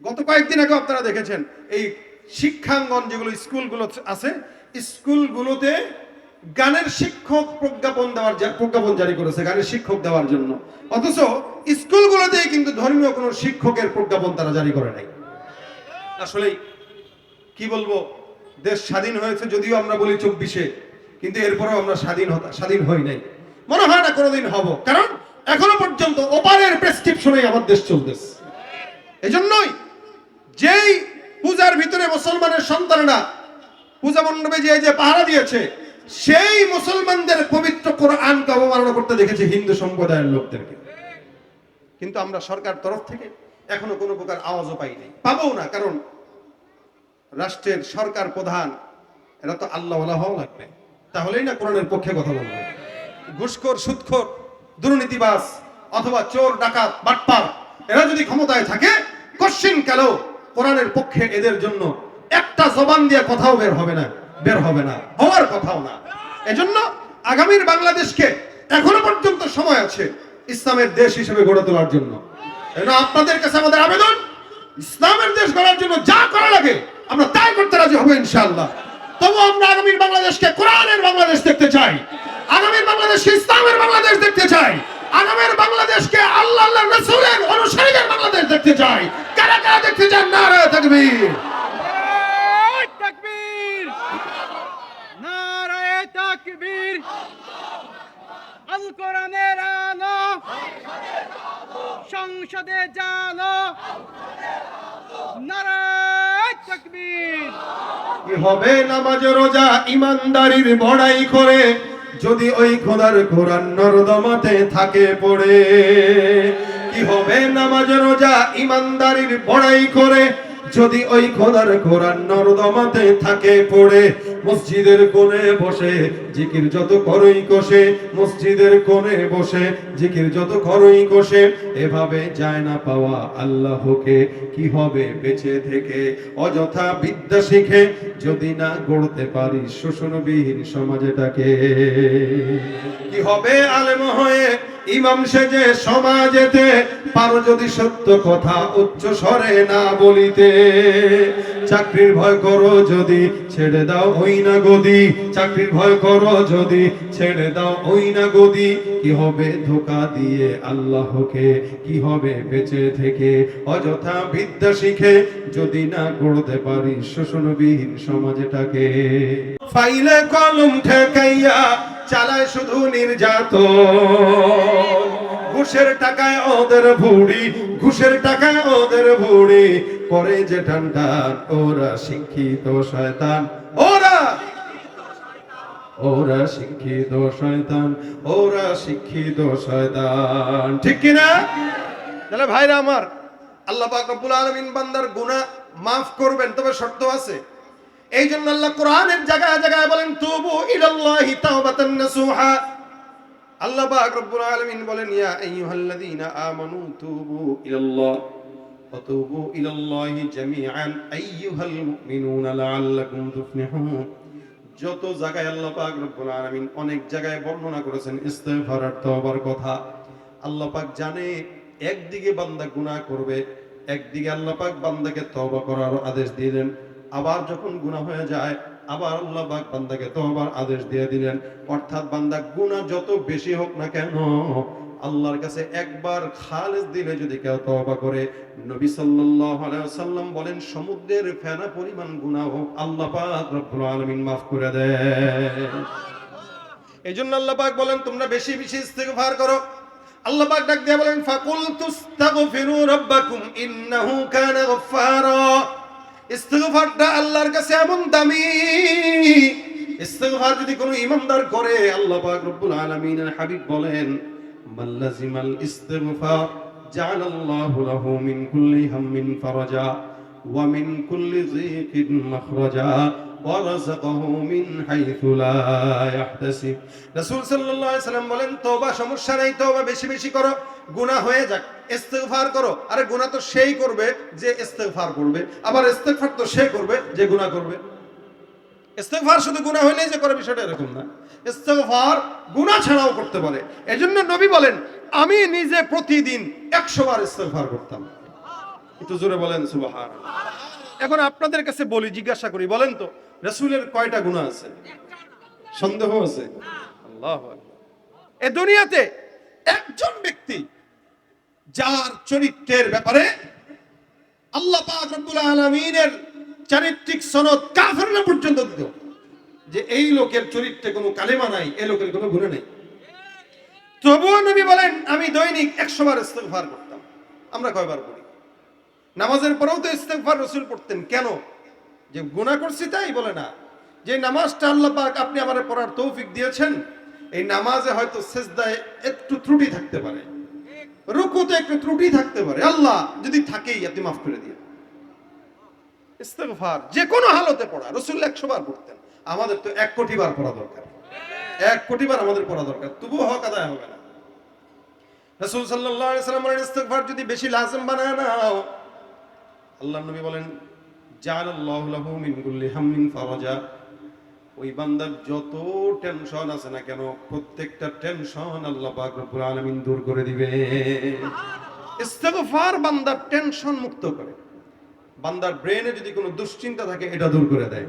গত কয়েকদিন আগে আপনারা দেখেছেন, এই শিক্ষাঙ্গন যেগুলো স্কুলগুলো আছে, স্কুলগুলোতে গানের শিক্ষক প্রজ্ঞাপন দেওয়ার প্রজ্ঞাপন জারি করেছে, গানের শিক্ষক দেওয়ার জন্য। অথচ স্কুলগুলোতেই কিন্তু ধর্মীয় কোনো শিক্ষকের প্রজ্ঞাপন তারা জারি করে নাই। আসলেই কি বলব, দেশ স্বাধীন হয়েছে যদিও আমরা বলি চব্বিশে, কিন্তু এরপরেও আমরা স্বাধীন স্বাধীন হই নাই। মনে হয় না কোনোদিন হব, কারণ এখনও পর্যন্ত ওপারের প্রেসক্রিপশনেই আমার দেশ চলতেছে। এজন্যই যেই পূজার ভিতরে মুসলমানের সন্তানরা পূজা মণ্ডপে যে যে পাহারা দিয়েছে, সেই মুসলমানদের পবিত্র কোরআনকে অবমাননা করতে দেখেছে হিন্দু সম্প্রদায়ের লোকদেরকে। কিন্তু আমরা সরকার তরফ থেকে এখনও কোনো প্রকার আওয়াজও পাইনি। পাবো না, কারণ রাষ্ট্রের সরকার প্রধান, এরা তো আল্লাহ হওয়া লাগবে। তাহলেই না কোরআনের পক্ষে কথা বলবে। ঘুষখোর, সুদখোর দুর্নীতিবাস অথবা চোর, ডাকাত, বাটপার, এরা যদি ক্ষমতায় থাকে কশ্চিন কালো কোরআনের পক্ষে এদের জন্য একটা জবান দিয়ে কথাও বের হবে না, বের হবে না, হওয়ার কথাও না। এজন্য আগামীর বাংলাদেশকে এখনও পর্যন্ত সময় আছে ইসলামের দেশ হিসেবে গড়ে তোলার জন্য। আপনাদের কাছে আমাদের আবেদন, ইসলামের দেশ গড়ার জন্য যা করা লাগে, আমরা তাই করতে রাজি হব ইনশাআল্লাহ। তবু আমরা আগামীর বাংলাদেশকে কোরআনের বাংলাদেশ দেখতে চাই, আগামীর বাংলাদেশকে ইসলামের বাংলাদেশ দেখতে চাই। আগামীর বাংলাদেশকে আল্লাহ আল্লাহ রসুলের অনুসারীদের বাংলাদেশ দেখতে চাই। কারা কারা দেখতে চান নারায়ে তাকবীর? নারায়ে তাকবীর। আল কোরআনের আলো সংসদে জালো। নারায়ে তাকবীর। কি হবে নামাজ রোজা ইমানদারির বড়াই করে যদি ওই খোদার কোরআন নর্দমাতে থাকে পড়ে, কি হবে নামাজ, রোজা, ইমানদারির বড়াই করে? যদি ওই খোদার কোরআন নর্দমাতে থাকে পড়ে, মসজিদের কোণে বসে জিকির যত করই কষে, মসজিদের কোণে বসে, জিকির যত করই কষে, এভাবে যায় না পাওয়া আল্লাহকে। কি হবে বেঁচে থেকে? অযথা বিদ্যা শিখে যদি না গড়তে পারি শোষণবিহীন সমাজটাকে। কি হবে আলেম হয়ে ইমাম সেজে সমাজেতে? পারো যদি সত্য কথা উচ্চ স্বরে না বলিতে। চাকরির ভয় করো যদি, ছেড়ে দাও ওই না গদি। চাকরির ভয় করো যদি ছেড়ে দাও ওই না গদি কি হবে ধোকা দিয়ে আল্লাহকে, কি হবে বেঁচে থেকে? অযথা বিদ্যা শিখে যদি না গড়তে পারি শোষণবিহীন সমাজটাকে। ফাইলে কলম ঠেকাইয়া চালায় শুধু ঘুষের টাকায় ওদের ভুড়ি, ঘুষের টাকায় ওদের ভুড়ি। করে যে টান ওরা শিক্ষিত শয়তান। ওরা ওরা শিক্ষিত শয়তান ওরা শিক্ষিত শয়তান ঠিক কিনা তাহলে ভাইরা আমার আল্লাহ পাক রব্বুল আলামিন বান্দার গুনাহ মাফ করবেন তবে শর্ত আছে এই জন্য আল্লাহ কোরআনের জায়গায় জায়গায় বলেন তুবু ইলাল্লাহি তাওবাতান নাসুহা আল্লাহ পাক রব্বুল আলামিন বলেন ইয়া আইয়ুহাল্লাযীনা আমানু তুবু ইলাল্লাহ وتوبوا إلى الله جميعا أيها المؤمنون لعلكم تفلحون যত জায়গায় আল্লাহ পাক রব্বুল আলামিন অনেক জায়গায় বর্ণনা করেছেন, ইস্তেগফার আর তওবার কথা। আল্লাহ পাক জানে, একদিকে বান্দা গুনাহ করবে, একদিকে আল্লাহ পাক বান্দাকে তওবা করার আদেশ দিলেন। আবার যখন গুনাহ হয়ে যায়, আবার আল্লাহ পাক বান্দাকে তওবার আদেশ দিয়ে দিলেন। অর্থাৎ বান্দা গুনাহ যত বেশি হোক না কেন আল্লাহর কাছে একবার খালেজ দিলে যদি কেউ তওবা করে, নবী সাল্লাল্লাহু ওয়াসাল্লাম বলেন, সমুদ্রের ফেনা পরিমাণ গুনাহ হোক, আল্লাহ পাক রব্বুল আলামিন maaf করে দেয় এইজন্য আল্লাহ পাক বলেন, তোমরা বেশি বেশি ইস্তেগফার করো। আল্লাহ পাক ডাক দিয়ে বলেন ফাকুল তুস্তাগফিরু রাব্বাকুম, ইন্নাহু কানা গফফারা। ইস্তেগফারটা আল্লাহর কাছে এমন দামি, ইস্তেগফার যদি কোনো ইমানদার করে, আল্লাহ পাক রব্বুল আলামিনের হাবিব বলেন মাল্লাজিমাল ইস্তেগফার জাআল আল্লাহু লাহু মিন কুল্লি হাম্মিন ফারাজা ওয়া মিন কুল্লি যিকিন মাখরাজা ورزقه من حيث لا يحتسب রাসূল সাল্লাল্লাহু আলাইহি সাল্লাম বলেন তওবা সমস্যা নাই তওবা বেশি বেশি করো গুনাহ হয়ে যাক ইস্তেগফার করো আরে গুনাহ তো সেই করবে যে ইস্তেগফার করবে আবার ইস্তেগফার তো সে করবে যে গুনাহ করবে ইস্তেগফার শুধু গুনাহ হইলেই যে করে বিষয়টা এরকম না। ইস্তেগফার গুনাহ ছাড়াও করতে পারে। এজন্য নবী বলেন, আমি নিজে প্রতিদিন 100 বার ইস্তেগফার করতাম। একটু জোরে বলেন সুবাহান এখন আপনাদের কাছে বলি, জিজ্ঞাসা করি, বলেন তো, রসুলের কয়টা গুণা আছে? সন্দেহ আছে? আল্লাহ এ দুনিয়াতে একজন ব্যক্তি, যার চরিত্রের ব্যাপারে আল্লাহ পাক রব্বুল আলামিনের চারিত্রিক সনদ কাফেররা পর্যন্ত দিত। যে এই লোকের চরিত্রে কোনো কালেমা নাই এই লোকের কোনো গুণ নেই। তবুও নবী বলেন, আমি দৈনিক একশো বার ইস্তেগফার করতাম। আমরা কয়বার করি নামাজের পরেও তো ইস্তেগফার রসুল পড়তেন। কেন? যে গুনাহ করছি তাই বলে না। যে নামাজটা আল্লাহ পাক আপনি আমার পড়ার তৌফিক দিয়েছেন, এই নামাজে হয়তো সেজদায় একটু ত্রুটি থাকতে পারে। রুকুতে একটু ত্রুটি থাকতে পারে। আল্লাহ যদি থাকেই, আপনি মাফ করে দিয়ে ইস্তেগফার, যে কোনো হালতে পড়া রসুল একশো বার পড়তেন। আমাদের তো এক কোটি বার পড়া দরকার। এক কোটি বার আমাদের পড়া দরকার। তবুও হক আদায় হবে না। রসুল সাল্লাল্লাহু আলাইহি ইস্তেগফার যদি বেশি লাজম বানায় নাও আল্লাহ নবী বলেন ওই বান্দার যত টেনশন আছে না কেন, প্রত্যেকটা টেনশন আল্লাহ পাক রব্বুল দূর করে দিবে ইস্তেগফার বান্দার টেনশন মুক্ত করে। বান্দার ব্রেনে যদি কোনো দুশ্চিন্তা থাকে, এটা দূর করে দেয়।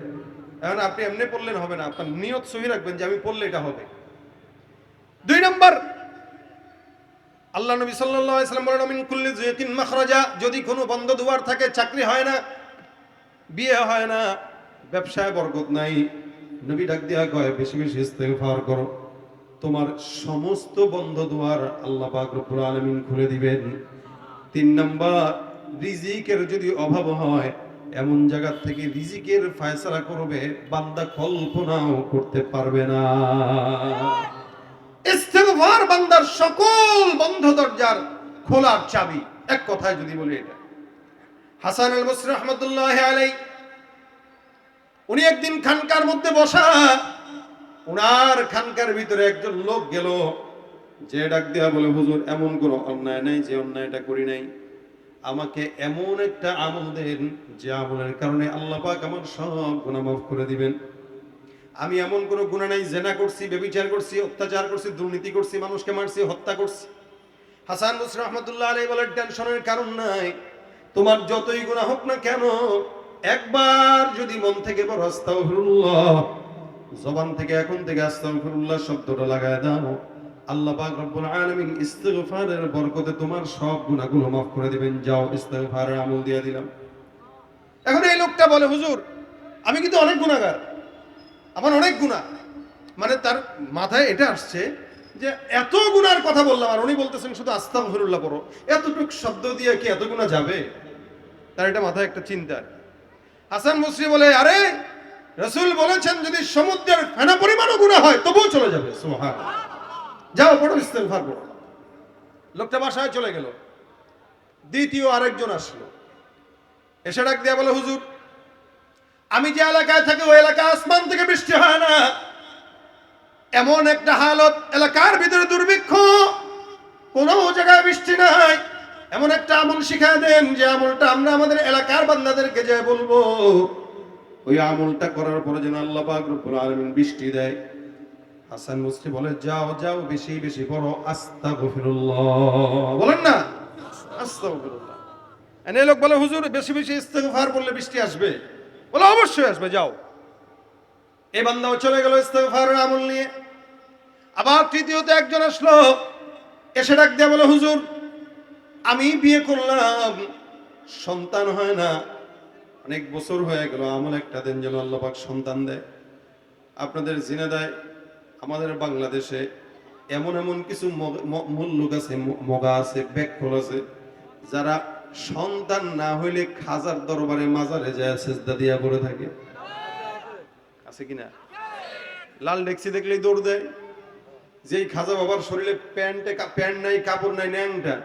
এখন আপনি এমনি পড়লেন হবে না, আপনার নিয়ত সহি রাখবেন যে আমি পড়লে এটা হবে। দুই নম্বর, আল্লাহ নবী সাল্লাম বলেন মিন কুল্লি যুয়াতিন মাখরাজা যদি কোনো বন্ধ দুয়ার থাকে, চাকরি হয় না, বিয়ে হয় না, ব্যবসায় বরকত নাই। নবী ডাক দিয়া কয়, বেশি বেশি ইস্তেগফার করো। তোমার সমস্ত বন্ধ দুয়ার আল্লাহ পাক রব্বুল আলামিন খুলে দিবেন। তিন নাম্বার রিজিকের যদি অভাব হয়, এমন জায়গা থেকে রিজিকের ফয়সালা করবে, বান্দা কল্পনাও করতে পারবে না। ইস্তেগফার বান্দার সকল বন্ধ দরজার খোলার চাবি। এক কথায় যদি বলি এটা। হাসান আল বসরি রহমতুল্লাহ আলাই উনি একদিন খানকার মধ্যে বসা, উনার খানকার ভিতরে একজন লোক গেল, যে ডাক দেয়া বলে, হুজুর, এমন কোনো অন্যায় নাই, যে অন্যায়টা করি নাই। আমাকে এমন একটা আমল দেন যে আমলের কারণে আল্লাহ পাক আমার সব গুণা মাফ করে দিবেন। আমি এমন কোনো গুণা নাই, জেনা করছি বেবিচার করছি, অত্যাচার করছি, দুর্নীতি করছি, মানুষকে মারছি, হত্যা করছি। হাসান মুসরি রহমতুল্লাহ আলাই বলার টেনশনের কারণ নাই। তোমার যতই গুণা হোক না কেন, একবার যদি মন থেকে বড় আস্তাগফিরুল্লাহ, জবান থেকে এখন থেকে আস্তাগফিরুল্লাহ শব্দটা লাগায় দাও। আল্লাহ পাক রব্বুল আলামিন ইস্তিগফারের বরকতে তোমার সব গুনাহগুলো মাফ করে দিবেন। যাও, ইস্তিগফারের আমল দিয়ে দিলাম। এখন এই লোকটা বলে, হুজুর, আমি কিন্তু অনেক গুনাহগার। আমার অনেক গুনাহ। মানে তার মাথায় এটা আসছে যে, এত গুনার কথা বললাম আর উনি বলতেছেন শুধু আস্তাগফিরুল্লাহ পড়ো। এতটুকু শব্দ দিয়ে কি এত গুনাহ যাবে? তার এটা মাথায় একটা চিন্তা। হাসান মুসরি বলে, আরে, রসুল বলেছেন যদি সমুদ্রের ফেনা পরিমাণও গুনাহ হয়, তবুও চলে যাবে। সুবহানাল্লাহ। যাও, পড়ো ইস্তেগফার পড়ো। লোকটা বাসায় চলে গেল। দ্বিতীয় আরেকজন আসলো। এসে ডাক দিয়া বলে, হুজুর, আমি যে এলাকায় থাকি, ওই এলাকায় আসমান থেকে বৃষ্টি হয় না। এমন একটা হালত এলাকার ভিতরে দুর্ভিক্ষ। কোনো জায়গায় বৃষ্টি নাই। এমন একটা আমল শিখা দেন যে আমলটা আমরা আমাদের এলাকার বান্দাদেরকে যে বলব। ওই আমলটা করার পরে যেন আল্লাহ পাক রব্বুল বৃষ্টি দেয়। হাসান মুসলি বলে, যাও যাও, বেশি বেশি পড়ো। আস্তাগফিরুল্লাহ। বলেন না? এনে লোক বলে, হুজুর, বেশি বেশি ইস্তেগফার বললে বৃষ্টি আসবে। বলে, অবশ্যই আসবে, যাও। এই বান্দাও চলে গেল ইস্তেগফারের আমল নিয়ে। আবার তৃতীয়তে একজন আসলো, এসে ডাক দিয়ে বলে, হুজুর, আমি বিয়ে করলাম। সন্তান হয় না। অনেক বছর হয়ে গেল, আমল একটা দিন যেন আল্লাহ পাক সন্তান দেয়। আপনাদের জিনাদায় আমাদের বাংলাদেশে এমন এমন কিছু মুল্লুক আছে মগা আছে ব্যাকফল আছে, যারা সন্তান না হইলে খাজার দরবারে মাজারে যায়, সেজদা দিয়া করে থাকে। আছে কিনা? লাল ডেক্সি দেখলেই দৌড় দেয়। যেই খাজা বাবার শরীরে প্যান্টে প্যান্ট নাই, কাপড় নাই, ন্যাংটা।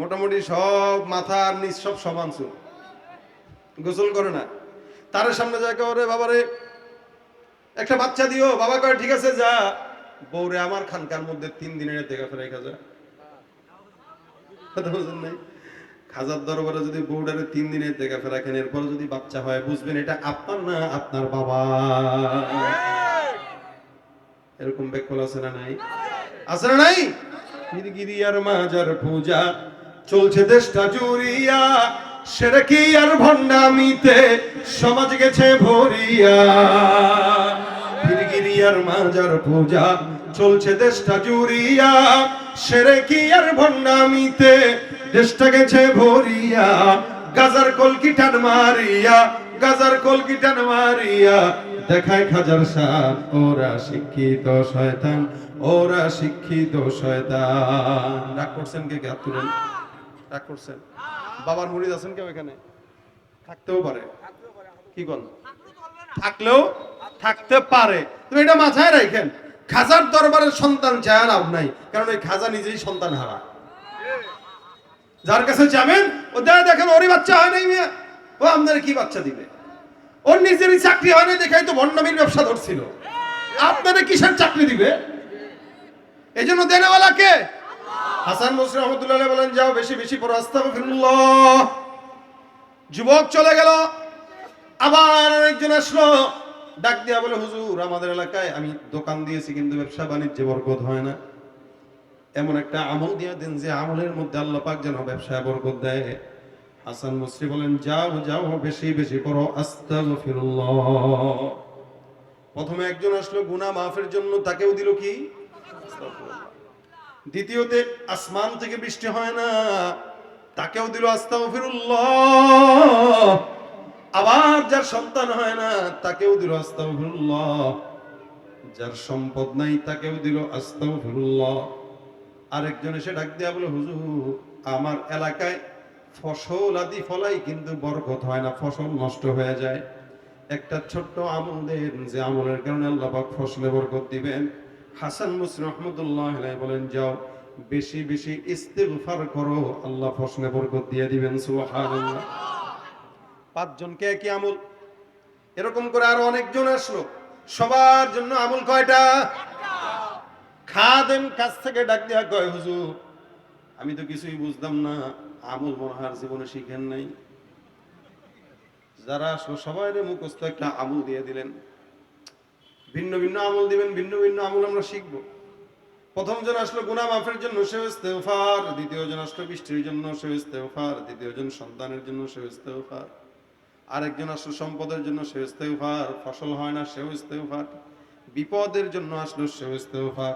মোটামুটি সব মাথা আর নিচ সব সমান গোসল করে না। তার সামনে যায় করে বাবারে একটা বাচ্চা দিও, বাবা কয়, ঠিক আছে, যা। বৌরে আমার খানকার মধ্যে তিন দিনের দেখা ফেরাই খাজা। খাজার দরবারে যদি বউডারে তিন দিনের দেখা ফেরা খেন এরপর যদি বাচ্চা হয়, বুঝবেন এটা আপনার না আপনার বাবা। এরকম বেকল আছে না নাই? আছে না নাই? গিরগিরিয়ার মাজার পূজা, চলছে দেশটা জুড়িয়া। সেরে কি আর ভণ্ডামিতে সমাজ গেছে ভরিয়া? গিরিয়ার মাজার চলছে দেশটা জুড়িয়া। সেরে কি আর ভণ্ডামিতে দেশটা গেছে ভরিয়া? গাজার কলকিটান মারিয়া? গাজার কলকিটান মারিয়া? দেখায় খাজার সাপ ওরা শিক্ষিত শয়তান, ওরা শিক্ষিত শয়তান। রাগ করছেন কে রাগ করছেন বাবার মুরিদ আছেন কেউ এখানে? থাকতেও পারে। কি বল? থাকলেও থাকতে পারে। তুমি এটা মাথায় রাখেন, খাজার দরবারের সন্তান চায় লাভ নাই, কারণ ওই খাজা নিজেই সন্তান হারা। যার কাছে যাবেন, ও দেখা দেখেন, ওরই বাচ্চা হয় নাই মিয়া। ও আপনার কি বাচ্চা দিবে? ওর নিজেরই চাকরি হয় না দেখাই তো ভণ্ডামির ব্যবসা ধরছিল। আপনারা কিসের চাকরি দিবে? এই জন্য দেনেওয়ালা কে? হাসান বসরি রহমতুল্লাহ বলেন, যাও বেশি বেশি আস্তাগফিরুল্লাহ। যুবক চলে গেল। আবার আরেকজন আসলো। ডাক দিয়া বলে, হুজুর, আমাদের এলাকায় আমি দোকান দিয়েছি, কিন্তু ব্যবসা বাণিজ্যে বরকত হয় না। এমন একটা আমল দিয়ে দেন যে আমলের মধ্যে আল্লাহ পাক যেন ব্যবসায় বরকত দেয়। হাসান মুসরি বলেন, যাও যাও, বেশি বেশি করো আস্তাগফিরুল্লাহ। প্রথমে একজন আসলো, গুনাহ মাফের জন্য তাকেও দিল কি। দ্বিতীয়তে, আসমান থেকে বৃষ্টি হয় না, তাকেও দিল আস্তাগফিরুল্লাহ। আবার যার সন্তান হয় না, তাকেও দিল আস্তাগফিরুল্লাহ। যার সম্পদ নাই, তাকেও দিল আস্তাগফিরুল্লাহ। আরেকজন এসে ডাক দিয়া বলে, হুজুর, আমার এলাকায় ফসল আদি ফলাই কিন্তু বরকত হয় না, ফসল নষ্ট হয়ে যায়। একটা ছোট্ট আমল দেন, যে আমলের কারণে আল্লাহ ফসলে বরকত দিবেন। হাসান মুসলিম রহমতুল্লাহ বলেন, যাও, বেশি বেশি ইস্তেগফার করো, আল্লাহ ফসলে বরকত দিয়ে দিবেন, সুবহানাল্লাহ। পাঁচজনকে কি আমল। এরকম করে আরও অনেকজন আসলো। সবার জন্য আমল কয়টা? খাদেম কাছ থেকে ডাক দেয়া কয়, হুজুর, আমি তো কিছুই বুঝতাম না, আমল মনে হয় আর জীবনে শিখেন নাই। যারা আসলো সবাই মুখস্থ একটা আমল দিয়ে দিলেন। ভিন্ন ভিন্ন আমল দিবেন, ভিন্ন ভিন্ন আমল আমরা শিখব। প্রথম জন আসলো গুনাহ মাফের জন্য, সে ইস্তেগফার। দ্বিতীয় জন আসলো বৃষ্টির জন্য, সে ইস্তেগফার। তৃতীয় জন সন্তানের জন্য, সে ইস্তেগফার। আরেকজন আসলো সম্পদের জন্য, সে ইস্তেগফার। ফসল হয় না, সেও ইস্তেগফার। বিপদের জন্য আসলো, সেও ইস্তেগফার।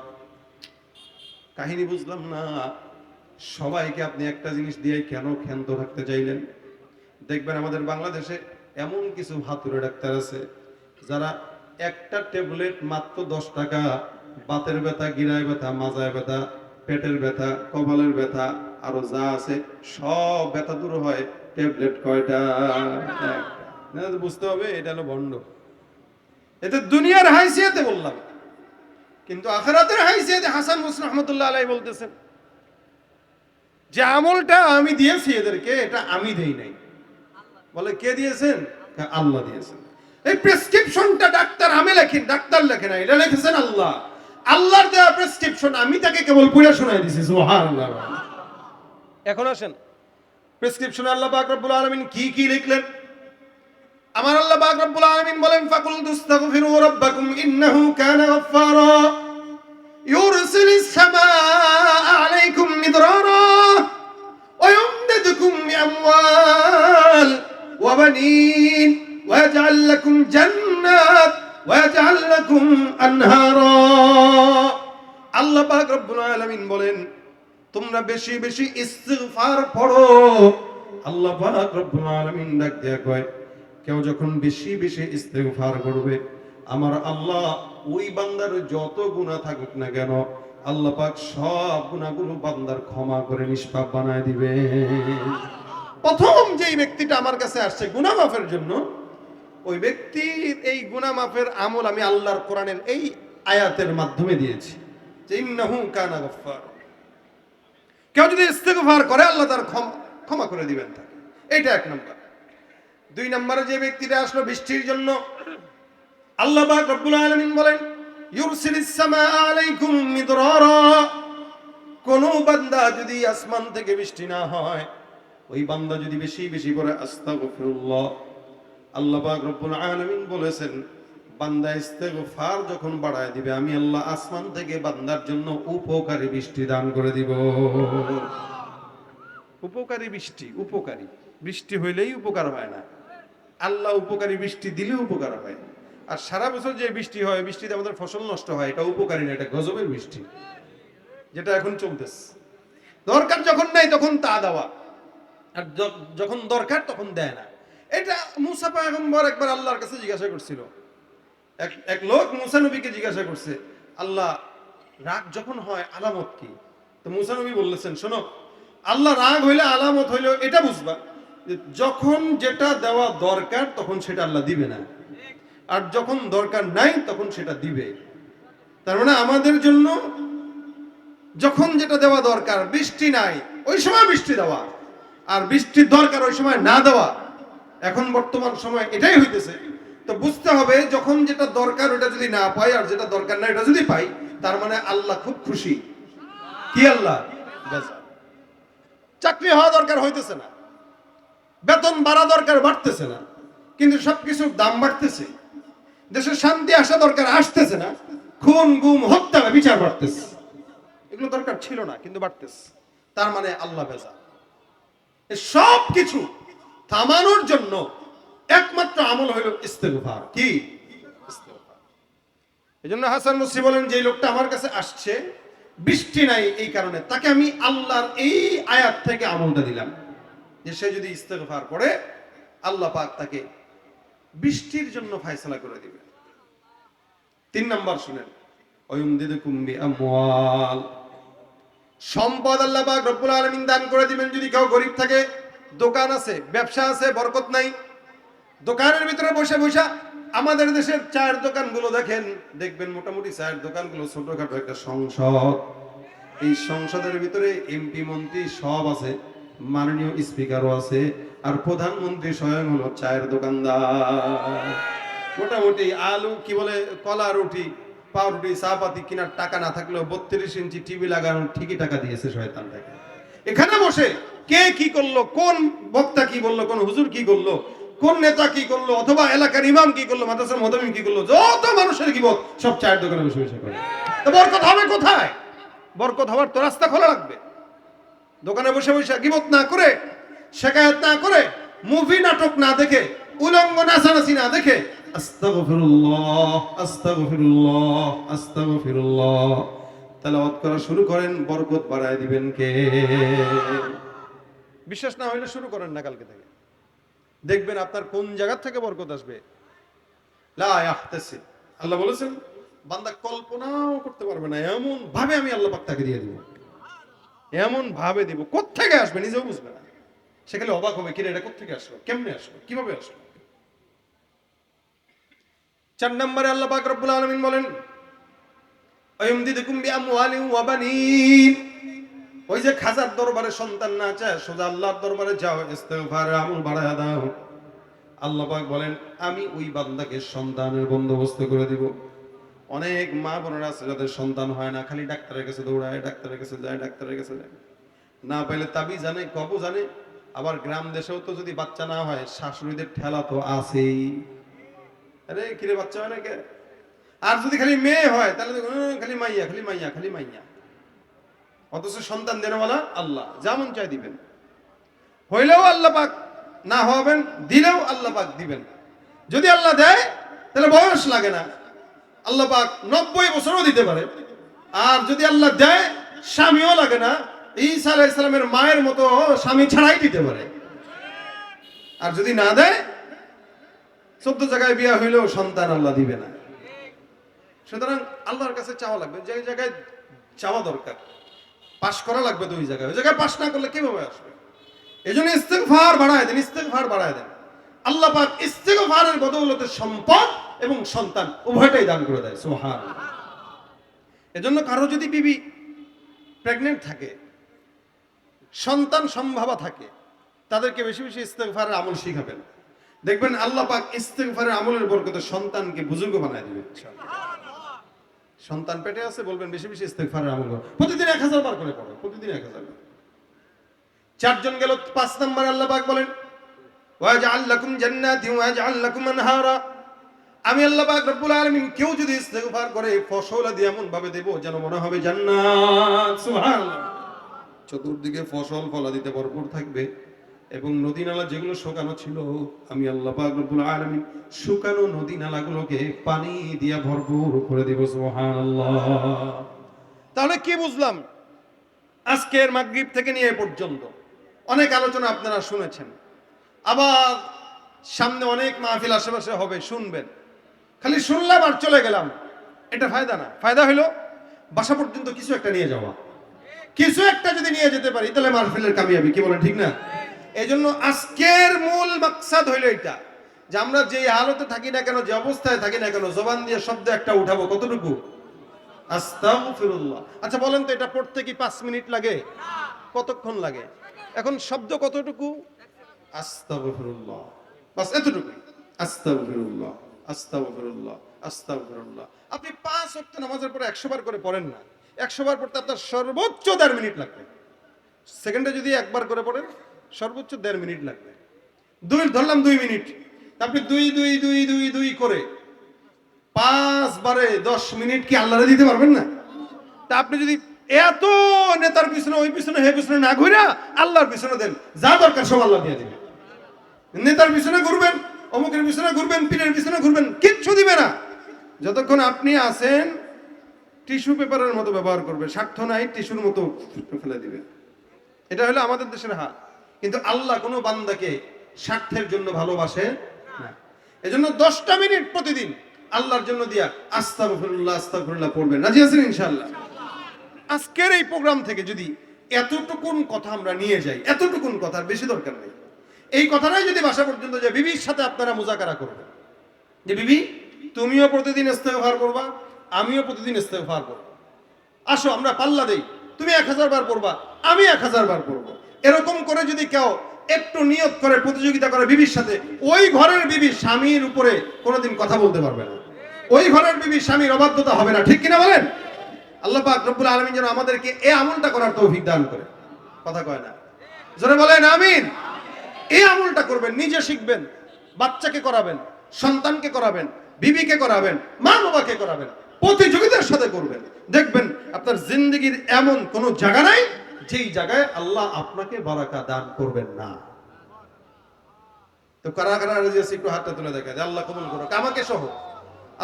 কাহিনী বুঝলাম না? সবাইকে আপনি একটা জিনিস দিয়ে কেন ক্ষান্ত থাকতে চাইলেন? দেখবেন আমাদের বাংলাদেশে এমন কিছু হাতুড়ে ডাক্তার আছে, যারা একটা ট্যাবলেট মাত্র দশ টাকা। বাতের ব্যথা, গিরায় ব্যথা, মাজায় ব্যথা, পেটের ব্যথা, কপালের ব্যথা, আরও যা আছে, সব ব্যথা দূর হয় ট্যাবলেট কয়টা? বুঝতে হবে, এটা হলো ভণ্ড এতে দুনিয়ার হাইসিয়াতে বললাম। কিন্তু আখরাতের হাইসিয়াতে হাসান মুসলিম রহমতুল্লাহ আলাই বলতেছেন, যে আমলটা আমি দিয়েছি এদেরকে, এটা আমি দেই নাই। বলে কে দিয়েছেন? আল্লাহ দিয়েছেন। এই প্রেসক্রিপশনটা ডাক্তার আমি লেখেন ডাক্তার লেখে না, এটা লেখেছেন আল্লাহ। আল্লাহর দেওয়া প্রেসক্রিপশন আমি তাকে কেবল পুরা শোনাই দিছি, সুবহানাল্লাহ। এখন আসেন প্রেসক্রিপশনে আল্লাহ পাক রব্বুল আলামিন কি কি লিখলেন? আমার আল্লাহ পাক রব্বুল আলামিন বলেন, ফাকুল তুস্তাগফিরু রাব্বাকুম, ইন্নাহু কানা গাফফারা ইউরসিলিস সামা আলাইকুম মিদরারা, ওয়া ইয়ামদিদুকুম বিআমওয়াল ওয়া বানিন। ويجعل لكم جنات ويجعل لكم أنهارا আল্লাহ পাক রব্বুল আলামিন বলেন তোমরা বেশি বেশি ইস্তিগফার পড়ো আল্লাহ পাক রব্বুল আলামিন ডাক দেয়া কয় কেউ যখন বেশি বেশি ইস্তেগফার করবে আমার আল্লাহ ওই বান্দার যত গুনাহ থাকুক না কেন আল্লাহ পাক সব গুনাহগুলো বান্দার ক্ষমা করে নিষ্পাপ বানায় দিবে প্রথম যেই ব্যক্তিটা আমার কাছে আসছে গুনাহ মাফের জন্য ওই ব্যক্তির এই গুনাহ মাফের আমল আমি আল্লাহর কোরআনের এই আয়াতের মাধ্যমে দিয়েছি। যে ইন্নাহু কানা গফফার। কেউ যদি ইস্তেগফার করে, আল্লাহ তার ক্ষমা ক্ষমা করে দিবেন তাকে। এটা এক নম্বর। দুই নম্বরে যে ব্যক্তিটা আসলো বৃষ্টির জন্য, আল্লাহ পাক রব্বুল আলামিন বলেন, ইউরসিলিস সামাআ আলাইকুম মিদরারা। কোন বান্দা যদি আসমান থেকে বৃষ্টি না হয়, ওই বান্দা যদি বেশি বেশি করে আস্তাগফিরুল্লাহ আল্লাহ পাক রব্বুল আলামিন বলেছেন, বান্দা ইস্তেগফার যখন বাড়ায় দিবে, আমি আল্লাহ আসমান থেকে বান্দার জন্য উপকারী বৃষ্টি দান করে দিব। উপকারী বৃষ্টি উপকারী। বৃষ্টি হইলেই উপকার হয় না। আল্লাহ উপকারী বৃষ্টি দিলেও উপকার হয়। আর সারা বছর যে বৃষ্টি হয়, বৃষ্টিতে আমাদের ফসল নষ্ট হয়, এটা উপকারী না, এটা গজবের বৃষ্টি। যেটা এখন চলতেছে। দরকার যখন নাই তখন তা দেওয়া। আর যখন দরকার তখন দেয় না। এটা মুসা পয়গম্বর একবার আল্লাহর কাছে জিজ্ঞাসা করছিল। এক এক লোক মুসা নবীকে জিজ্ঞাসা করছে, আল্লাহ, রাগ যখন হয় আলামত কি? তো মুসা নবী বললেছেন, শোনো, আল্লাহ রাগ হইলে আলামত হইলে এটা বুঝবা যখন যেটা দেওয়া দরকার তখন সেটা আল্লাহ দিবে না। আর যখন দরকার নাই তখন সেটা দিবে। তার মানে আমাদের জন্য যখন যেটা দেওয়া দরকার, বৃষ্টি নাই, ওই সময় বৃষ্টি দেওয়া। আর বৃষ্টির দরকার ওই সময় না দেওয়া। এখন বর্তমান সময় এটাই হইতেছে। তো বুঝতে হবে যখন যেটা দরকার ওটা যদি না পাই আর যেটা দরকার না এটা যদি পাই তার মানে আল্লাহ খুব খুশি। কি আল্লাহ? চাকরি হওয়া দরকার হইতেছে না। বেতন বাড়া দরকার বাড়তেছে না। কিন্তু সবকিছুর দাম বাড়তেছে। দেশে শান্তি আসা দরকার আসতেছে না। খুন গুম হত্যা বিচার বাড়তেছে। এগুলো দরকার ছিল না কিন্তু বাড়তেছে। তার মানে আল্লাহ বেজা সব কিছু থামানোর জন্য একমাত্র আমল হইল ইস্তেগফার। কি? এই জন্য হাসান মুসি বলেন যে লোকটা আমার কাছে আসছে বৃষ্টি নাই এই কারণে তাকে আমি আল্লাহর এই আয়াত থেকে আমলটা দিলাম। যে সে যদি ইস্তেগফার করে আল্লাহ পাক তাকে বৃষ্টির জন্য ফায়সালা করে দিবে। তিন নাম্বার শুনেন সম্পদ আল্লাহ পাক রব্বুল আলামিন দান করে দিবেন যদি কেউ গরিব থাকে। দোকান আছে, ব্যবসা আছে, বরকত নাই। দোকানের ভিতরে বসে বসে আমাদের দেশের চায়ের দোকানগুলো দেখেন, দেখবেন মোটামুটি চায়ের দোকানগুলো ছোটখাটো একটা সংসদ। এই সংসদের ভিতরে এমপি মন্ত্রী সব আছে, মাননীয় স্পিকারও আছে, আর প্রধানমন্ত্রী স্বয়ং হলো চায়ের দোকানদার। মোটামুটি আলু, কি বলে, কলা, রুটি, পাউরুটি, চাপাতি কেনার টাকা না থাকলেও বত্রিশ ইঞ্চি টিভি লাগানোর ঠিকই টাকা দিয়েছে শয়তানটাকে। এখানে বসে কে কি করল? কোন বক্তা কি বলল? কোন হুজুর কি করল? কোন নেতা কি করল? অথবা এলাকার ইমাম কি করল? মাদ্রাসার মদমিম কি করল? যত মানুষের কি বল, সব চায়ের দোকানে বসে বসে করে। তো বরকত হবে কোথায়? বরকত হওয়ার তো রাস্তা খোলা রাখবে দোকানে বসে বসে গিবত না করে শেখায়ত না করে, মুভি নাটক না দেখে, উলঙ্গ নাচানাচি না দেখে, আস্তাগফিরুল্লাহ আস্তাগফিরুল্লাহ করা শুরু করেন, বরকত বাড়ায় দিবেন কে? বিশ্বাস না হইলে শুরু করেন না কালকে থেকে। দেখবেন আপনার কোন জায়গার থেকে বরকত আসবে? আল্লাহ বলেছেন, বান্দা কল্পনাও করতে পারবে না, এমন ভাবে আমি আল্লাহ পাক তাকে দিয়ে দিব। এমন ভাবে দিব, কোত্থেকে আসবে নিজেও বুঝবে না। সেখানে অবাক হবে, কিরে এটা কোত্থেকে আসলো, কেমনে আসলো, কীভাবে আসলো? চার নম্বরে আল্লাহ পাক রব্বুল আলামিন বলেন অয়ুমদিদুকুম বিআমওয়ালিন ওয়া বানিন। ওই যে খাজার দরবারে সন্তান না চায় সোজা আল্লাহর দরবারে যাও, ইস্তেগফার আমল বাড়ায়া দাও। আল্লাহ পাক বলেন, আমি ওই বান্দাকে সন্তানের বন্দোবস্ত করে দিব। অনেক মা বোনেরা আছে যাদের সন্তান হয় না, খালি ডাক্তারের কাছে দৌড়ায়, ডাক্তারের কাছে যায়, ডাক্তারের কাছে যায়। না পাইলে তাবি জানে কব জানে আবার গ্রাম দেশেও তো যদি বাচ্চা না হয়, শাশুড়িদের ঠেলা তো আছেই। আরে, কিরে বাচ্চা হয় না কে? আর যদি খালি মেয়ে হয়, তাহলে খালি মাইয়া খালি মাইয়া খালি মাইয়া। অথচ সন্তান দেনওয়ালা আল্লাহ যেমন চাই দিবেন। হইলেও আল্লাহ পাক না হবেন দিলেও আল্লাহ পাক দিবেন যদি আল্লাহ দেয়, তাহলে বয়স লাগে না। আল্লাহ পাক নব্বই বছরও দিতে পারে। আর যদি আল্লাহ দেয়, স্বামীও লাগে না। ঈসা আলাইহিস সালামের মায়ের মতো স্বামী ছাড়াই দিতে পারে। আর যদি না দেয়, চোদ্দ জায়গায় বিয়া হইলেও সন্তান আল্লাহ দিবে না। সুতরাং আল্লাহর কাছে চাওয়া লাগবে। যে জায়গায় চাওয়া দরকার। পাশ করা লাগবে ওই জায়গায়। ওই জায়গায় পাশ না করলে কীভাবে আসবে? এই জন্য ইস্তেগফার বাড়ায় দেন, ইস্তেগফার বাড়ায় দেন। আল্লাহ পাক ইস্তেগফারের বদৌলতে সম্পদ এবং সন্তান উভয়টাই দান করে দেয় সুবহান এজন্য কারও যদি বিবি প্রেগনেন্ট থাকে, সন্তান সম্ভাবা থাকে, তাদেরকে বেশি বেশি ইস্তেগফারের আমল শিখাবেন। দেখবেন আল্লাহ পাক ইস্তেগফারের আমলের বরকতে সন্তানকে বুজুর্গ বানায় দিবে ইনশাআল্লাহ। সন্তান পেটে আছে, বলবেন বেশি বেশি ইস্তেগফারের আমল করো। প্রতিদিন এক হাজার বার করে পড়ো, প্রতিদিন এক হাজার চারজন গেল, পাঁচ নম্বর আল্লাহ পাক বলেন, ওয়াজআল লাকুম জান্নাতি, ওয়াজআল লাকুম আনহারা। আমি আল্লাহ পাক রব্বুল আলামিন কেউ যদি ইস্তেগফার করে, ফসল দিয়ে এমন ভাবে দেব যেন মনে হবে জান্নাত, সুবহানাল্লাহ। চতুর্দিকে ফসল ফলাদিতে ভরপুর থাকবে। এবং নদী নালা যেগুলো শুকানো ছিল, আমি আল্লাহ আলামিন শুকানো নদী নালাগুলোকে পানি দিয়ে ভরপুর করে দেব তাহলে কি বুঝলাম? আজকের মাগরিব থেকে নিয়ে পর্যন্ত অনেক আলোচনা আপনারা শুনেছেন। আবার সামনে অনেক মাহফিল আশেপাশে হবে, শুনবেন। খালি শুনলাম আর চলে গেলাম। এটা ফায়দা না। ফায়দা হলো, বাসা পর্যন্ত কিছু একটা নিয়ে যাওয়া। কিছু একটা যদি নিয়ে যেতে পারি, তাহলে মাহফিলের কামিয়াবি, কি বলেন, ঠিক না? এই জন্য আজকের মূল মাকসাদ হইল এটা যে আমরা যে হালতে থাকি না কেন, যে অবস্থায় থাকি না কেন, জবান দিয়ে শব্দ একটা উঠাবো, কতটুকু? আস্তাগফিরুল্লাহ। আচ্ছা বলেন তো, এটা পড়তে কি পাঁচ মিনিট লাগে? কতক্ষণ লাগে? এখন শব্দ কতটুকু? আস্তাগফিরুল্লাহ। বাস এতটুকু। আস্তাগফিরুল্লাহ আস্তাগফিরুল্লাহ আস্তাগফিরুল্লাহ। আপনি পাঁচ ওয়াক্ত নামাজের পরে একশো বার করে পড়েন না। একশো বার পড়তে আপনার সর্বোচ্চ দেড় মিনিট লাগবে। সেকেন্ডে যদি একবার করে পড়েন সর্বোচ্চ দেড় মিনিট লাগবে। দুই ধরলাম দুই মিনিট। আপনি দুই দুই দুই দুই দুই করে পাঁচ বারে দশ মিনিট কি আল্লাহরে দিতে পারবেন না? তা আপনি যদি এত নেতার পিছনে, ওই পিছনে হে পিছনে না ঘুরা, আল্লাহর পিছনে দেন। যা দরকার সব আল্লাহ দিয়ে দিবে। নেতার পিছনে ঘুরবেন, অমুকের পিছনে ঘুরবেন, পীরের পিছনে ঘুরবেন, কিচ্ছু দিবে না। যতক্ষণ আপনি আছেন, টিস্যু পেপারের মতো ব্যবহার করবে, স্বার্থ নাই, টিস্যুর মতো ফেলে দিবে। এটা হলো আমাদের দেশের হাল। কিন্তু আল্লাহ কোনো বান্দাকে স্বার্থের জন্য ভালোবাসে এজন্য দশটা মিনিট প্রতিদিন আল্লাহর জন্য দিয়া আস্তাগফিরুল্লাহ আস্তাগফিরুল্লাহ পড়বেন। রাজি আছেন ইনশাআল্লাহ? আজকের এই প্রোগ্রাম থেকে যদি এতটুকুন কথা আমরা নিয়ে যাই, এতটুকুন কথার বেশি দরকার নেই। এই কথাটাই যদি বাসা পর্যন্ত যায়, বিবির সাথে আপনারা মোজাকারা করবেন। যে, বিবি, তুমিও প্রতিদিন ইস্তেগফার করবা আমিও প্রতিদিন ইস্তেগফার করব আসো, আমরা পাল্লা দেই। তুমি এক হাজার বার পড়বা, আমি এক হাজার বার পড়ব। এরকম করে যদি কেউ একটু নিয়ত করে, প্রতিযোগিতা করে বিবির সাথে, ওই ঘরের বিবি স্বামীর উপরে কোনোদিন কথা বলতে পারবে না। ওই ঘরের বিবি স্বামীর অবাধ্যতা হবে না। ঠিক কিনা বলেন? আল্লাহ পাক রব্বুল আলামিন যেন আমাদেরকে এ আমলটা করার তৌফিক দান করে। কথা কয় না? জোরে বলেন, আমিন। এই আমলটা করবেন, নিজে শিখবেন, বাচ্চাকে করাবেন, সন্তানকে করাবেন, বিবিকে করাবেন মা বাবাকে করাবেন, প্রতিযোগিতার সাথে করবেন। দেখবেন আপনার জিন্দগির এমন কোনো জায়গা নাই যেই জায়গায় আল্লাহ আপনাকে বারাকা দান করবেন না। তো কারা কারা রাজি আছে একটু হাতটা তুলে দেখা আল্লাহ কবুল করো আমাকে সহ।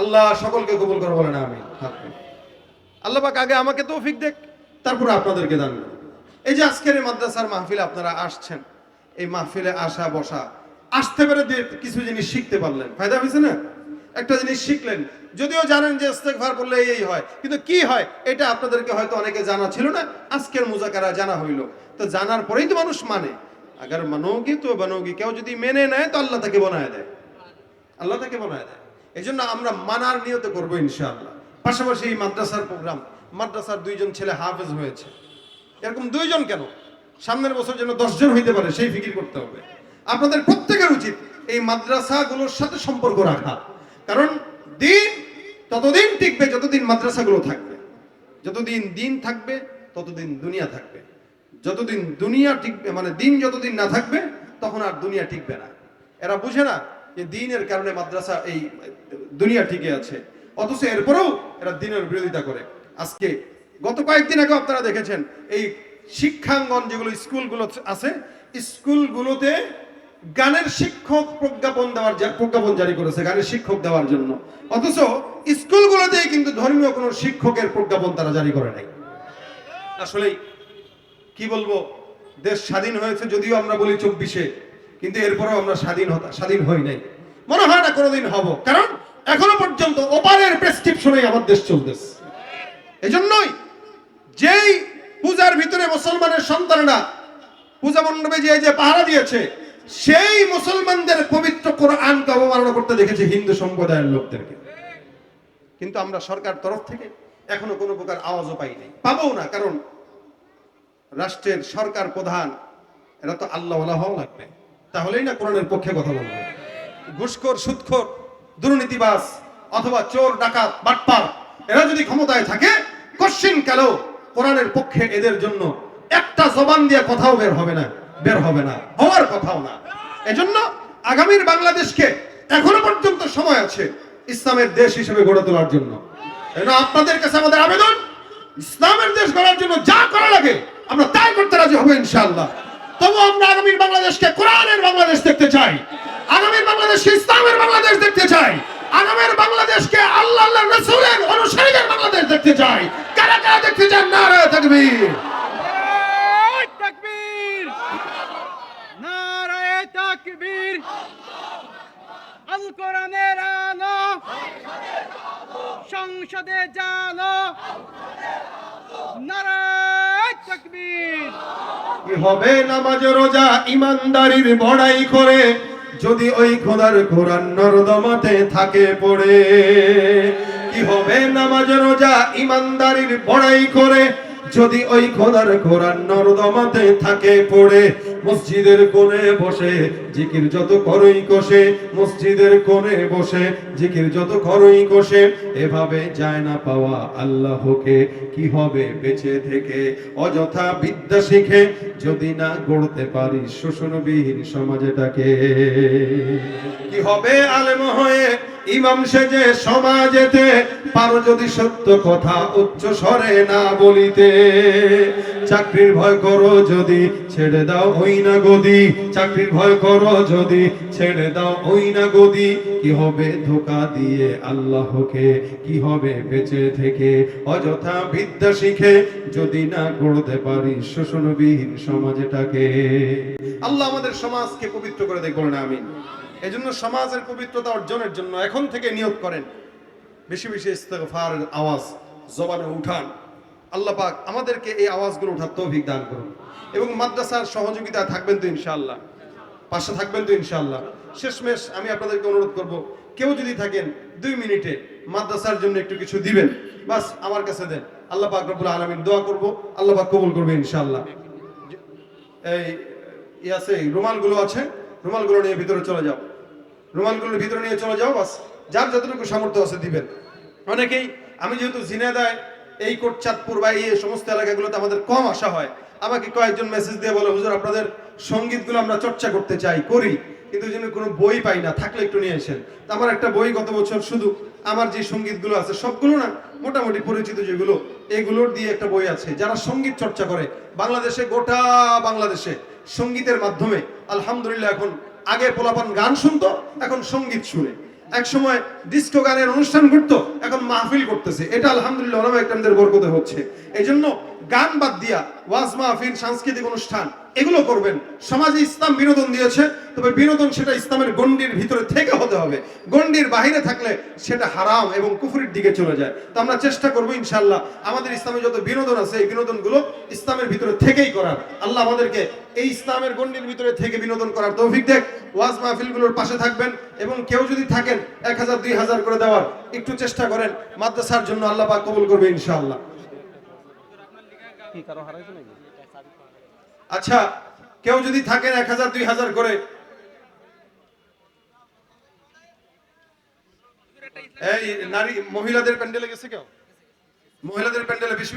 আল্লাহ সকলকে কবুল করো বলেন আমি আল্লাহ পাক আগে আমাকে তৌফিক দেখ, তারপরে আপনাদেরকে দান। এই যে আজকের এই মাদ্রাসার মাহফিলে আপনারা আসছেন, এই মাহফিলে আসা বসা আসতে পেরে কিছু জিনিস শিখতে পারলেন। ফায়দা হয়েছে না? একটা জিনিস শিখলেন। যদিও জানেন যে করলে এই এই হয়, কিন্তু কি হয়? এটা আপনাদেরকে হয়তো অনেকে জানা ছিল না, আজকের মুজাকারা জানা হইল। তো জানার পরেই তো মানুষ মানে। আগার মানোগি তো বানোগি, কেউ যদি মেনে নেয় তো আল্লাহ তাকে বানায় দেয়। আল্লাহ তাকে বানায় দেয়। এই জন্য আমরা মানার নিয়ত করব ইনশাআল্লাহ। পাশাপাশি এই মাদ্রাসার প্রোগ্রাম, মাদ্রাসার দুইজন ছেলে হাফেজ হয়েছে। এরকম দুইজন কেন? সামনের বছর যেন দশজন হইতে পারে, সেই ফিকির করতে হবে। আপনাদের প্রত্যেকের উচিত এই মাদ্রাসাগুলোর সাথে সম্পর্ক রাখা। কারণ দিন ততদিন টিকবে, যতদিন মাদ্রাসাগুলো থাকবে। যতদিন দিন থাকবে, ততদিন দুনিয়া থাকবে। যতদিন দুনিয়া টিকবে মানে দিন যতদিন না থাকবে, তখন আর দুনিয়া টিকবে না। এরা বুঝে না যে দিনের কারণে মাদ্রাসা এই দুনিয়া টিকে আছে। অথচ এরপরেও এরা দিনের বিরোধিতা করে। আজকে, গত কয়েকদিন আগে আপনারা দেখেছেন, এই শিক্ষাঙ্গন যেগুলো স্কুলগুলো আছে, স্কুলগুলোতে গানের শিক্ষক প্রজ্ঞাপন দেওয়ার প্রজ্ঞাপন জারি করেছে গানের শিক্ষক দেওয়ার জন্য। অথচ স্কুলগুলোতেই কিন্তু ধর্মীয় কোনো শিক্ষকের প্রজ্ঞাপন তারা জারি করে নাই। আসলেই কি বলব, দেশ স্বাধীন হয়েছে যদিও আমরা বলি চব্বিশে, কিন্তু এরপরেও আমরা স্বাধীন স্বাধীন হই নাই। মনে হয় না কোনোদিন হব। কারণ এখনও পর্যন্ত ওপারের প্রেসক্রিপশনেই আমার দেশ চলতেছে। এজন্যই যেই পূজার ভিতরে মুসলমানের সন্তানরা পূজা মণ্ডপে যে পাহারা দিয়েছে সেই মুসলমানদের পবিত্র কোরআনকে অবমাননা করতে দেখেছে হিন্দু সম্প্রদায়ের লোকদেরকে। কিন্তু আমরা সরকার তরফ থেকে এখনও কোনো প্রকার আওয়াজও পাই নাই। পাবো না, কারণ রাষ্ট্রের সরকার প্রধান, এরা তো আল্লাহ হওয়া লাগবে। তাহলেই না কোরআনের পক্ষে কথা বলবে। ঘুষখোর, সুদখোর দুর্নীতিবাস অথবা চোর, ডাকাত, বাটপার, এরা যদি ক্ষমতায় থাকে, কশ্চিন কালো কোরআনের পক্ষে এদের জন্য একটা জবান দিয়ে কথাও বের হবে না। বের হবে না, হওয়ার কথাও না। এজন্য আগামীর বাংলাদেশকে এখনও পর্যন্ত সময় আছে ইসলামের দেশ হিসেবে গড়ে তোলার জন্য। আপনাদের কাছে আমাদের আবেদন, ইসলামের দেশ গড়ার জন্য যা করা লাগে, আমরা তাই করতে রাজি হব ইনশাআল্লাহ। তবু আমরা আগামীর বাংলাদেশকে কোরআনের বাংলাদেশ দেখতে চাই, আগামীর বাংলাদেশকে ইসলামের বাংলাদেশ দেখতে চাই, আগামীর বাংলাদেশকে আল্লাহ আল্লাহ রসুলের অনুসারীদের বাংলাদেশ দেখতে চাই। কারা কারা দেখতে চান? নারে তাকবীর নারায় তাকবীর নারায় তাকবীর। আল কোরআনের আলো। সংসদে জানো নারায় তাকবীর। হবে নামাজ, রোজা, ইমানদারির বড়াই করে যদি ওই খোদার কোরআন নর্দমাতে থাকে পড়ে? কি হবে নামাজ, রোজা, ইমানদারির বড়াই করে যদি ওই খোদার কোরআন নর্দমাতে থাকে, পড়ে মসজিদের কোণে বসে, জিকির যত করই কষে, মসজিদের কোণে বসে, জিকির যত করই কষে, এভাবে যায় না পাওয়া আল্লাহকে। কি হবে বেঁচে থেকে? অযথা বিদ্যা শিখে যদি না গড়তে পারি শোষণবিহীন সমাজটাকে। কি হবে আলেম হয়ে ইমাম সেজে সমাজেতে পারো যদি সত্য কথা উচ্চ স্বরে না বলিতে। চাকরির ভয় করো যদি ছেড়ে দাও, ওই না গদি। চাকরির ভয় করো যদি ছেড়ে দাও, ওই না গদি। কি হবে ধোকা দিয়ে আল্লাহকে? কি হবে বেঁচে থেকে? অযথা বিদ্যা শিখে যদি না গড়তে পারি শোষণবিহীন সমাজটাকে। আল্লাহ আমাদের সমাজকে পবিত্র করে দেখ বলেন আমিন। এজন্য সমাজের পবিত্রতা অর্জনের জন্য এখন থেকে নিয়োগ করেন। বেশি বেশি ইস্তেগফারের আওয়াজ জবানে উঠান। আল্লাহ পাক আমাদেরকে এই আওয়াজগুলো উঠার তৌফিক দান করুন। এবং মাদ্রাসার সহযোগিতা থাকবেন তো ইনশাআল্লাহ। পাশে থাকবেন তো ইনশাআল্লাহ। শেষমেশ আমি আপনাদেরকে অনুরোধ করব, কেউ যদি থাকেন দুই মিনিটে মাদ্রাসার জন্য একটু কিছু দিবেন, বাস আমার কাছে দেন। আল্লাহ পাক রব্বুল আলামিন দোয়া করব, আল্লাহ পাক কবুল করবে ইনশাআল্লাহ। এই ই আছে রুমালগুলো আছে, রুমালগুলো নিয়ে ভিতরে চলে যাও। রুমালগুলোর ভিতরে নিয়ে চলে যাও, বাস। যার যতটুকু সামর্থ্য আছে দিবেন। অনেকেই, আমি যেহেতু ঝিনাইদায়, এই কোটচাঁদপুর বা এই সমস্ত এলাকাগুলোতে আমাদের কম আসা হয়, আমাকে কয়েকজন মেসেজ দিয়ে বলে, হুজুর, আপনাদের সঙ্গীতগুলো আমরা চর্চা করতে চাই, করি। কিন্তু যেন কোনো বই পাই না, থাকলে একটু নিয়ে আসেন। আমার একটা বই গত বছর শুধু আমার যে সঙ্গীতগুলো আছে, সবগুলো না, মোটামুটি পরিচিত যেগুলো, এগুলোর দিয়ে একটা বই আছে। যারা সংগীত চর্চা করে, বাংলাদেশে, গোটা বাংলাদেশে সঙ্গীতের মাধ্যমে, আলহামদুলিল্লাহ এখন আগে পোলাপান গান শুনতো, এখন সংগীত শুনে। এক সময় ডিস্কো গানের অনুষ্ঠান ঘুরতো, এখন মাহফিল করতেছে। এটা আলহামদুলিল্লাহ ওলামা একরামদের বরকতে হচ্ছে। এই জন্য গান বাদ দিয়া ওয়াজ মাহফিল, সাংস্কৃতিক অনুষ্ঠান, এগুলো করবেন। সমাজে ইসলাম বিনোদন দিয়েছে, তবে বিনোদন সেটা ইসলামের গণ্ডির ভিতরে থেকে হতে হবে। গণ্ডির বাহিরে থাকলে সেটা হারাম এবং কুফরির দিকে চলে যায়। তো আমরা চেষ্টা করব ইনশাল্লাহ আমাদের ইসলামে যত বিনোদন আছে, এই বিনোদনগুলো ইসলামের ভিতরে থেকেই করার। আল্লাহ আমাদেরকে এই ইসলামের গণ্ডির ভিতরে থেকে বিনোদন করার তৌফিক দেখ। ওয়াজ মাহফিলগুলোর পাশে থাকবেন এবং কেউ যদি থাকেন, এক হাজার, দুই হাজার করে দেওয়ার, একটু চেষ্টা করেন। মাদ্রাসার জন্য আল্লাহ পাক কবুল করবে ইনশাআল্লাহ। আচ্ছা কেউ যদি থাকেন এক হাজার, দুই হাজার করে। এই নারী, মহিলাদের প্যান্ডেলে গেছে কেউ? মহিলাদের প্যান্ডেলে বিশ